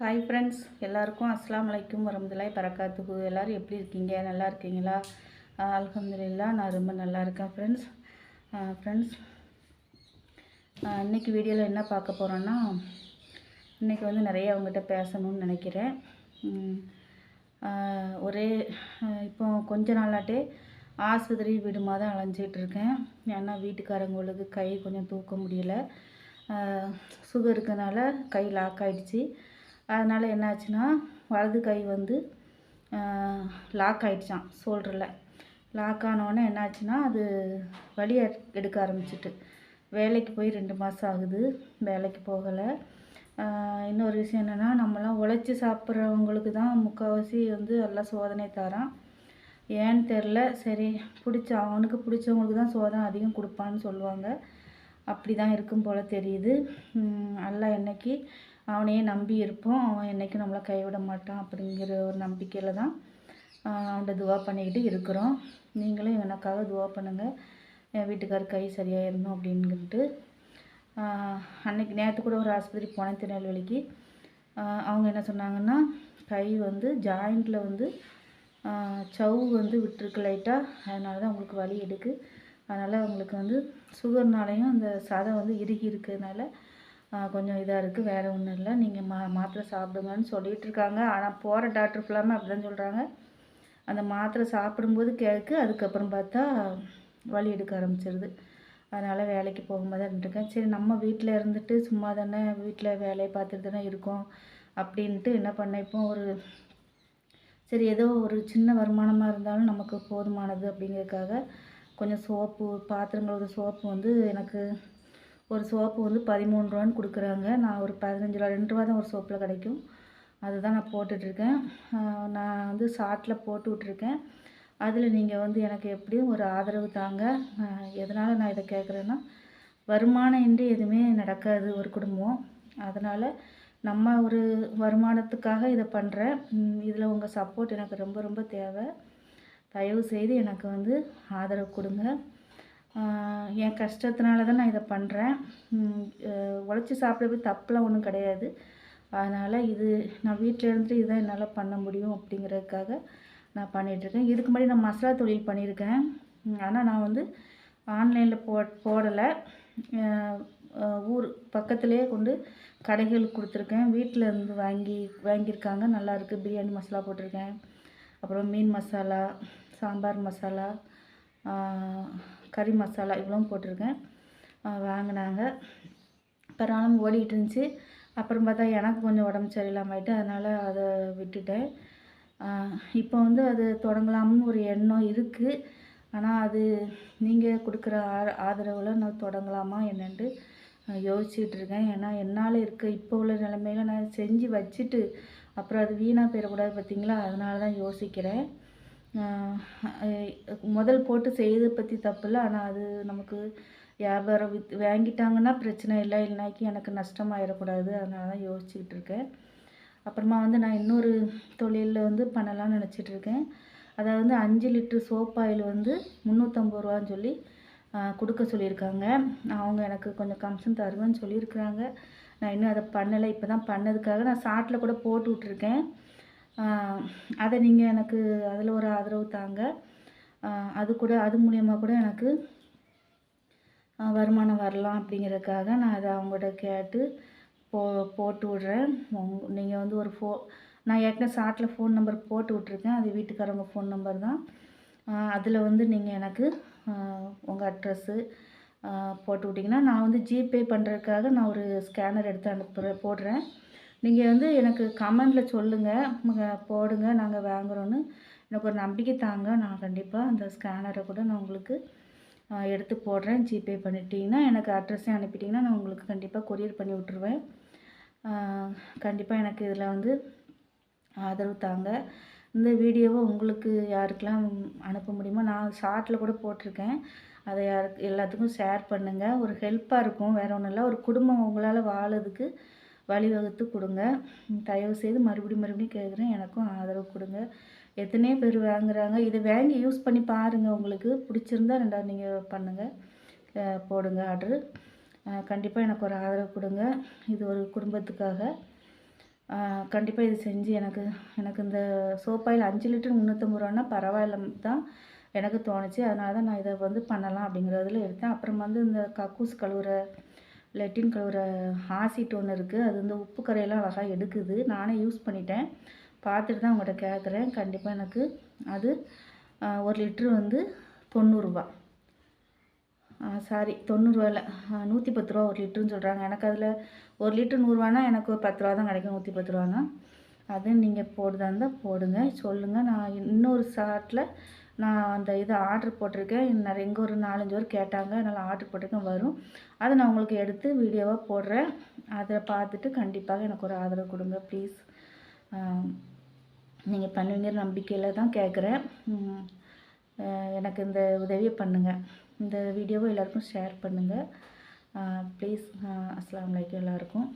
Hi friends எல்லாருக்கும் அஸ்லாம் அலைக்கும் வரமத்துலாய் பறக்காத்துக்கு எல்லோரும் எப்படி இருக்கீங்க? நல்லா இருக்கீங்களா? ஆஹ் நான் ரொம்ப நல்லா இருக்கேன் ஃப்ரெண்ட்ஸ் ஃப்ரெண்ட்ஸ் இன்றைக்கி வீடியோவில் என்ன பார்க்க போகிறோன்னா இன்றைக்கி வந்து நிறைய அவங்ககிட்ட பேசணும்னு நினைக்கிறேன். ஒரே இப்போ கொஞ்ச நாளாட்டே ஆஸ்பத்திரி வீடுமாக தான் அலைஞ்சிட்டு இருக்கேன். ஏன்னா வீட்டுக்காரங்களுக்கு கை கொஞ்சம் தூக்க முடியல. சுகர் இருக்கனால கை லாக் ஆகிடுச்சி அதனால் என்னாச்சுன்னா வலது கை வந்து லாக் ஆகிடுச்சான் ஷோல்டரில் லாக் ஆனோடனே என்னாச்சுன்னா அது வழியை எடுக்க ஆரம்பிச்சிட்டு. வேலைக்கு போய் ரெண்டு மாதம் ஆகுது வேலைக்கு போகலை. இன்னொரு விஷயம் என்னென்னா நம்மலாம் உழைச்சி சாப்பிட்றவங்களுக்கு தான் முக்கால்வாசி வந்து எல்லாம் சோதனை தரான். ஏன்னு தெரில சரி பிடிச்ச அவனுக்கு பிடிச்சவங்களுக்கு தான் சோதனை அதிகம் கொடுப்பான்னு சொல்லுவாங்க. அப்படி தான் இருக்கும் போல் தெரியுது. எல்லாம் என்னைக்கு அவனையே நம்பி இருப்போம். அவன் என்னைக்கும் நம்மளை கைவிட மாட்டான் அப்படிங்கிற ஒரு நம்பிக்கையில் தான் அவன்கிட்ட துவா பண்ணிக்கிட்டு இருக்கிறோம். நீங்களும் எனக்காக துவா பண்ணுங்கள் என் வீட்டுக்கார் கை சரியாயிடணும் அப்படின்ட்டு ஆஹ் அன்னைக்கு நேற்று கூட ஒரு ஆஸ்பத்திரி போனேன் திருநெல்வேலிக்கு. அவங்க என்ன சொன்னாங்கன்னா கை வந்து ஜாயிண்டில் வந்து சவு வந்து விட்டுருக்கு லைட்டாக அதனால தான் அவங்களுக்கு வலி எடுக்கு. அதனால் அவங்களுக்கு வந்து சுகர்னாலையும் அந்த சதை வந்து இறுகி இருக்கிறதுனால கொஞ்சம் இதாக இருக்குது வேறு ஒன்றும் இல்லை. நீங்கள் மா மாத்திரை சாப்பிடுங்கன்னு சொல்லிகிட்டு இருக்காங்க. ஆனால் போகிற டாக்டர் ஃபுல்லாமே அப்படி தான் சொல்கிறாங்க அந்த மாத்திரை சாப்பிடும்போது கேட்கு அதுக்கப்புறம் பார்த்தா வலி எடுக்க ஆரம்பிச்சிருது. அதனால் வேலைக்கு போகும்போது இருந்துருக்கேன் சரி நம்ம வீட்டில் இருந்துட்டு சும்மா தானே வீட்டில் வேலையை பார்த்துட்டு தானே இருக்கோம் அப்படின்ட்டு என்ன பண்ணேன்? இப்போ ஒரு சரி ஏதோ ஒரு சின்ன வருமானமாக இருந்தாலும் நமக்கு போதுமானது அப்படிங்கிறதுக்காக கொஞ்சம் சோப்பு பாத்திரங்களோட சோப்பு வந்து எனக்கு ஒரு சோப்பு வந்து பதிமூணு ரூபான்னு கொடுக்குறாங்க. நான் ஒரு பதினஞ்சு ரூபா ரெண்டு ரூபா தான் ஒரு சோப்பில் கிடைக்கும். அதுதான் நான் போட்டுட்ருக்கேன். நான் வந்து ஷார்ட்டில் போட்டு விட்ருக்கேன் அதில் நீங்கள் வந்து எனக்கு எப்படியும் ஒரு ஆதரவு தாங்க. எதனால் நான் இதை கேட்குறேன்னா வருமானம் இன்றி எதுவுமே நடக்காது ஒரு குடும்பம். அதனால் நம்ம ஒரு வருமானத்துக்காக இதை பண்ணுறேன் இதில் உங்கள் சப்போர்ட் எனக்கு ரொம்ப ரொம்ப தேவை. தயவு செய்து எனக்கு வந்து ஆதரவு கொடுங்க. என் கஷ்டத்தினால தான் நான் இதை பண்ணுறேன் உழைச்சி சாப்பிட்றது தப்புலாம் ஒன்றும் கிடையாது. அதனால் இது நான் வீட்டில் இருந்துட்டு இதுதான் என்னால் பண்ண முடியும் அப்படிங்கிறதுக்காக நான் பண்ணிகிட்ருக்கேன் இதுக்கு முன்னாடி நான் மசாலா தொழில் பண்ணியிருக்கேன். ஆனால் நான் வந்து ஆன்லைனில் போ போடலை. ஊர் பக்கத்துலேயே கொண்டு கடைகளுக்கு கொடுத்துருக்கேன். வீட்டில் இருந்து வாங்கி வாங்கியிருக்காங்க. நல்லாயிருக்கு பிரியாணி மசாலா போட்டிருக்கேன். அப்புறம் மீன் மசாலா சாம்பார் மசாலா கறி மசாலா இவ்வளோ போட்டிருக்கேன். வாங்கினாங்க. பரவாயில்லாம ஓடிக்கிட்டு இருந்துச்சு. அப்புறம் பார்த்தா எனக்கு கொஞ்சம் உடம்பு சரியில்லாமல் ஆகிட்டு அதனால் அதை விட்டுட்டேன். இப்போ வந்து அது தொடங்கலாம்னு ஒரு எண்ணம் இருக்குது ஆனால் அது நீங்கள் கொடுக்குற ஆ ஆதரவில் நான் தொடங்கலாமா என்னென்ட்டு யோசிச்சுட்டு இருக்கேன். ஏன்னா என்னால் இருக்க இப்போ உள்ள நிலமையில நான் செஞ்சு வச்சுட்டு அப்புறம் அது வீணாக போயிடக்கூடாது பார்த்தீங்களா? அதனால தான் யோசிக்கிறேன். முதல் போட்டு செய்யறதை பற்றி தப்பு இல்லை ஆனால் அது நமக்கு வியாபாரம் வித் வாங்கிட்டாங்கன்னா பிரச்சனை இல்லை. இல்லைனாக்கி எனக்கு நஷ்டமாயிடக்கூடாது அதனால தான் யோசிச்சுக்கிட்டு இருக்கேன். அப்புறமா வந்து நான் இன்னொரு தொழிலில் வந்து பண்ணலாம்னு நினச்சிட்டு இருக்கேன். அதாவது வந்து அஞ்சு லிட்ரு சோப் ஆயில் வந்து முந்நூற்றம்பது ரூபான்னு சொல்லி கொடுக்க சொல்லியிருக்காங்க. அவங்க எனக்கு கொஞ்சம் கம்சன் தருவேன்னு சொல்லியிருக்கிறாங்க. நான் இன்னும் அதை பண்ணலை. இப்போ தான் பண்ணதுக்காக நான் சாட்டில் கூட போட்டு விட்ருக்கேன் அதை நீங்கள் எனக்கு அதில் ஒரு ஆதரவு தாங்க. அது கூட அது மூலியமாக கூட எனக்கு வருமானம் வரலாம் அப்படிங்கிறதுக்காக நான் அதை அவங்கள்ட்ட கேட்டு போ போட்டு விட்றேன். நீங்கள் வந்து ஒரு ஃபோ நான் ஏற்கனவே ஷார்ட்டில் ஃபோன் நம்பர் போட்டு விட்ருக்கேன் அது வீட்டுக்காரவங்க ஃபோன் நம்பர் தான். அதில் வந்து நீங்கள் எனக்கு உங்கள் அட்ரஸ்ஸு போட்டு விட்டிங்கன்னா நான் வந்து ஜிபே பண்ணுறதுக்காக நான் ஒரு ஸ்கேனர் எடுத்து அனுப்புகிறேன் போடுறேன். நீங்கள் வந்து எனக்கு கமெண்டில் சொல்லுங்கள் போடுங்க. நாங்கள் வாங்குறோன்னு எனக்கு ஒரு நம்பிக்கை தாங்க. நான் கண்டிப்பாக அந்த ஸ்கேனரை கூட நான் உங்களுக்கு எடுத்து போடுறேன். ஜிபே பண்ணிட்டீங்கன்னா எனக்கு அட்ரஸையும் அனுப்பிட்டீங்கன்னா நான் உங்களுக்கு கண்டிப்பாக கொரியர் பண்ணி விட்ருவேன் கண்டிப்பாக எனக்கு இதில் வந்து ஆதரவு தாங்க. இந்த வீடியோவை உங்களுக்கு யாருக்கெல்லாம் அனுப்ப முடியுமோ நான் ஷார்ட்டில் கூட போட்டிருக்கேன். அதை யாருக்கு எல்லாத்துக்கும் ஷேர் பண்ணுங்கள் ஒரு ஹெல்ப்பாக இருக்கும். வேறு ஒன்றும் இல்லை. ஒரு குடும்பம் உங்களால் வாழறதுக்கு வழிவகுத்து கொடுங்க. தயவு செய்து மறுபடியும் மறுபடியும் கேட்குறேன் எனக்கும் ஆதரவு கொடுங்க. எத்தனையோ பேர் வாங்குறாங்க. இதை வாங்கி யூஸ் பண்ணி பாருங்கள் உங்களுக்கு பிடிச்சிருந்தா ரெண்டாவது நீங்கள் பண்ணுங்கள் போடுங்க ஆர்டரு கண்டிப்பாக எனக்கு ஒரு ஆதரவு கொடுங்க. இது ஒரு குடும்பத்துக்காக. கண்டிப்பாக இது செஞ்சு எனக்கு எனக்கு இந்த சோப்பாயில் அஞ்சு லிட்டர் முந்நூற்றம்பது ரூபான்னா பரவாயில்ல தான் எனக்கு தோணுச்சு. அதனால தான் நான் இதை வந்து பண்ணலாம் அப்படிங்கிறதுல எடுத்தேன். அப்புறம் வந்து இந்த கக்கூஸ் கழுவுற லெட்டின் கலர் ஆசிட் ஒன்று இருக்குது அது வந்து உப்பு கரையெல்லாம் அழகாக எடுக்குது. நானே யூஸ் பண்ணிட்டேன். பார்த்துட்டு தான் உங்கள்கிட்ட கேட்குறேன் கண்டிப்பாக எனக்கு அது ஒரு லிட்ரு வந்து தொண்ணூறுரூவா சாரி தொண்ணூறுரூவாயில் நூற்றி பத்து ரூபா ஒரு லிட்டருன்னு சொல்கிறாங்க எனக்கு அதில் ஒரு லிட்டர் நூறுரூவானா எனக்கு ஒரு பத்து ரூபா தான் கிடைக்கும் நூற்றி பத்து ரூபானா அது நீங்கள் போடுதா இருந்தால் போடுங்க. சொல்லுங்கள் நான் இன்னொரு ஷார்ட்டில் நான் அந்த இதை ஆர்டர் போட்டிருக்கேன். நிறைய எங்கே ஒரு நாலஞ்சு பேர் கேட்டாங்க. அதனால் ஆர்டர் போட்டிருக்கேன். வரும். அதை நான் உங்களுக்கு எடுத்து வீடியோவாக போடுறேன். அதை பார்த்துட்டு கண்டிப்பாக எனக்கு ஒரு ஆதரவு கொடுங்க ப்ளீஸ் நீங்கள் பண்ணுவீங்கிற நம்பிக்கையில் தான் கேட்குறேன். எனக்கு இந்த உதவியை பண்ணுங்கள் இந்த வீடியோவை எல்லாருக்கும் ஷேர் பண்ணுங்கள் ப்ளீஸ் அஸ்லாம் வலைக்கம் எல்லாருக்கும்.